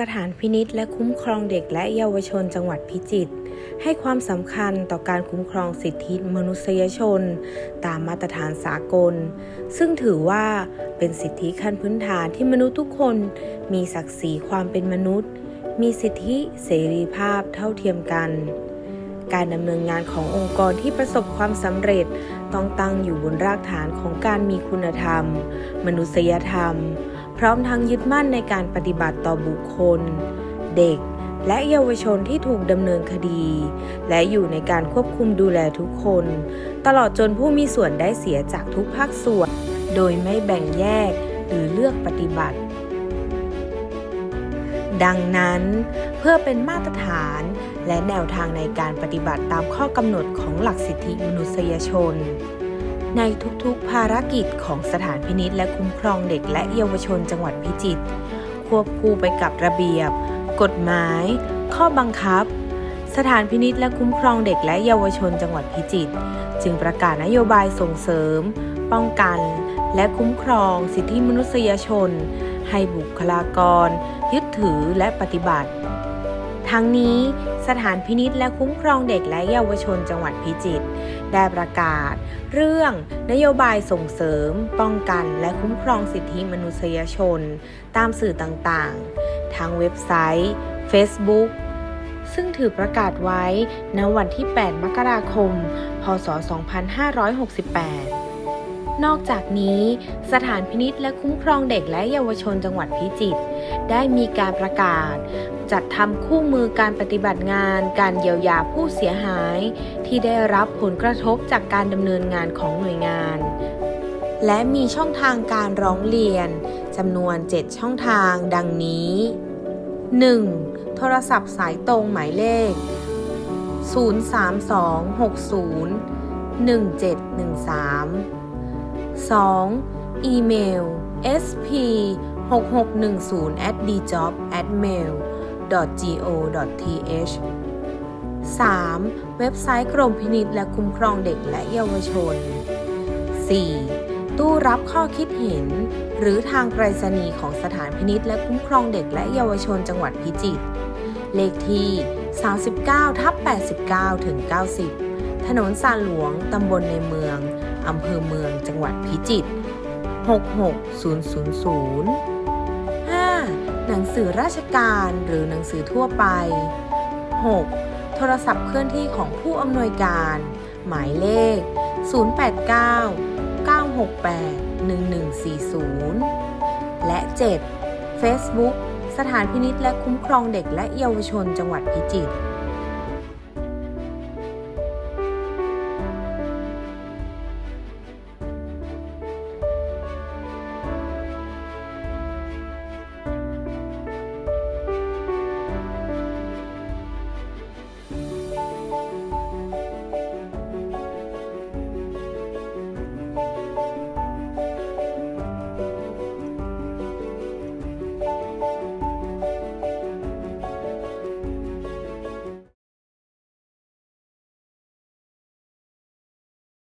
สถานพินิษและคุ้มครองเด็กและเยาวชนจังหวัดพิจิตรให้ความสำคัญต่อการคุ้มครองสิทธิมนุษยชน ตามมาตรฐานสากล ซึ่งถือว่าเป็นสิทธิขั้นพื้นฐานที่มนุษย์ทุกคนมีศักดิ์ศรีความเป็นมนุษย์ มีสิทธิเสรีภาพเท่าเทียมกัน การดำเนินงานขององค์กรที่ประสบความสำเร็จต้องตั้งอยู่บนรากฐานของการมีคุณธรรม มนุษยธรรม ร้อมทั้งยึดมั่นในการปฏิบัติต่อบุคคล เด็ก และเยาวชนที่ถูกดำเนินคดี และอยู่ในการควบคุมดูแลทุกคน ตลอดจนผู้มีส่วนได้เสียจากทุกภาคส่วน โดยไม่แบ่งแยกหรือเลือกปฏิบัติ ดังนั้น เพื่อเป็นมาตรฐานและแนวทางในการปฏิบัติตามข้อกำหนดของหลักสิทธิมนุษยชน ในทุกๆ ภารกิจของสถานพินิษและคุ้มครองเด็กและเยาวชนจังหวัดพิจิตรควบคู่ไปกับระเบียบ กฎหมาย ข้อบังคับ สถานพินิษและคุ้มครองเด็กและเยาวชนจังหวัดพิจิตรจึงประกาศนโยบายส่งเสริม ป้องกัน และคุ้มครองสิทธิมนุษยชน ให้บุคลากร ยึดถือและปฏิบัติ ทั้งนี้สถานพินิษและคุ้มครองเด็กและเยาวชนจังหวัดพิจิตรได้ประกาศ เรื่องนโยบายส่งเสริม ป้องกันและคุ้มครองสิทธิมนุษยชน ตามสื่อต่างๆ ทั้งเว็บไซต์ Facebook ซึ่งถือประกาศไว้ณวันที่ 8 มกราคม พศ 2568นอกจากนี้ สถานพินิษและคุ้มครองเด็กและเยาวชนจังหวัดพิจิตรได้มีการประกาศ จัดทำคู่มือการปฏิบัติงาน การเยียวยาผู้เสียหาย ที่ได้รับผลกระทบจากการดำเนินงานของหน่วยงาน และมีช่องทางการร้องเรียนจำนวน 7 ช่องทางดังนี้ 1. โทรศัพท์สายตรงหมายเลข 03260 1713 2. อีเมล sp 6610 at djob at mail go th 3. เว็บไซต์กรมพินิษและคุ้มครองเด็กและเยาวชน 4. ตู้รับข้อคิดเห็น หรือทางไปรษณีย์ของสถานพินิษและคุ้มครองเด็กและเยาวชนจังหวัดพิจิตร เลขที่ 39ทับ89ถึง90 ถนนสานหลวง ตำบลในเมือง อำเภอเมือง จังหวัดพิจิตร 66000 นังสือราชการหรือหนังสือทั่วไป 6. โทรศัพท์เคลื่อนที่ของผู้อำนวยการ หมายเลข 089 968 1140 และ 7. Facebook สถานพินิษและคุ้มครองเด็กและเยาวชนจังหวัดพิจิตร